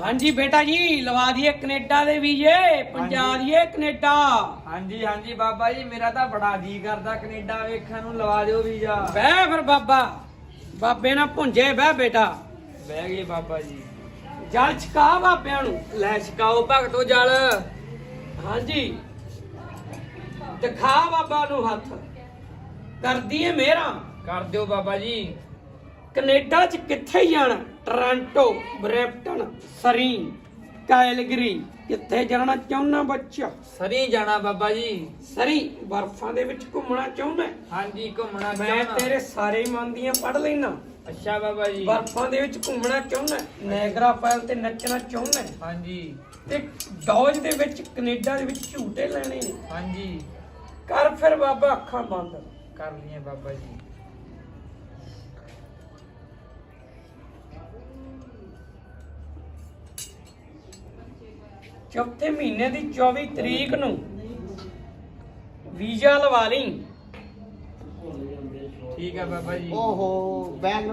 ਹਾਂਜੀ ਬੇਟਾ ਜੀ ਲਵਾ ਦਈਏ ਕੈਨੇਡਾ ਦੇ ਵੀਜ਼ੇ ਪਹੁੰਚਾ ਦਈਏ ਕੈਨੇਡਾ। ਹਾਂਜੀ ਹਾਂਜੀ ਬਾਬਾ ਜੀ ਮੇਰਾ ਤਾਂ ਬੜਾ ਜੀ ਕਰਦਾ ਕੈਨੇਡਾ ਵੇਖਣ ਨੂੰ ਲਵਾ ਦਿਓ ਵੀਜ਼ਾ। ਬਹਿ ਫਿਰ ਬਾਬਾ ਬਾਬੇ ਨਾਲ ਭੁੰਜੇ ਬਹਿ ਬੇਟਾ। ਬਹਿ ਗਏ ਬਾਬਾ ਜੀ। ਜਲ ਛਕਾ ਬਾਬਿਆਂ ਨੂੰ। ਲੈ ਛਕਾਓ ਭਗਤੋ ਜਲ। ਹਾਂਜੀ। ਦਿਖਾ ਬਾਬਾ ਨੂੰ ਹੱਥ। ਕਰਦੀ ਏ ਮੇਰਾ ਕਰ ਦਿਓ ਬਾਬਾ ਜੀ। ਕੈਨੇਡਾ ਚ ਕਿੱਥੇ ਜਾਣਾ? ਟੋਰਾਂਟੋ ਬਰੈਂਪਟਨ ਸਰੀ ਕਾਇਲਗਰੀ ਕਿੱਥੇ ਜਾਣਾ ਚਾਹੁੰਨਾ ਬੱਚਾ? ਸਰੀ ਜਾਣਾ ਬਾਬਾ ਜੀ। ਸਰੀ ਬਰਫਾਂ ਦੇ ਵਿੱਚ ਘੁੰਮਣਾ ਚਾਹੁੰਦਾ? ਹਾਂਜੀ ਘੁੰਮਣਾ ਮੈਂ ਚਾਹੁੰਦਾ। ਤੇਰੇ ਸਾਰੇ ਮਨ ਦੀਆਂ ਪੜ ਲੈਣਾ ਅੱਛਾ ਬਾਬਾ ਜੀ। ਬਰਫਾਂ ਦੇ ਵਿੱਚ ਘੁੰਮਣਾ ਚਾਹੁੰਦਾ? ਨੈਗਰਾ ਫਾਇਲ ਤੇ ਨੱਚਣਾ ਚਾਹੁੰਦਾ? ਹਾਂਜੀ। ਤੇ ਡੌਜ ਦੇ ਵਿੱਚ ਕੈਨੇਡਾ ਦੇ ਵਿੱਚ ਝੂਟੇ ਲੈਣੇ ਨੇ? ਹਾਂਜੀ। ਕਰ ਫਿਰ ਬਾਬਾ ਅੱਖਾਂ ਬੰਦ। ਕਰ ਲਈਏ ਬਾਬਾ ਜੀ। ਚੌਥੇ ਮਹੀਨੇ ਦੀ 24 ਤਰੀਕ ਨੂੰ ਵੀਜ਼ਾ ਲਵਾ ਲਈ। ਠੀਕ ਹੈ ਬਾਬਾ ਜੀ। ਓਹੋ ਬੈਗ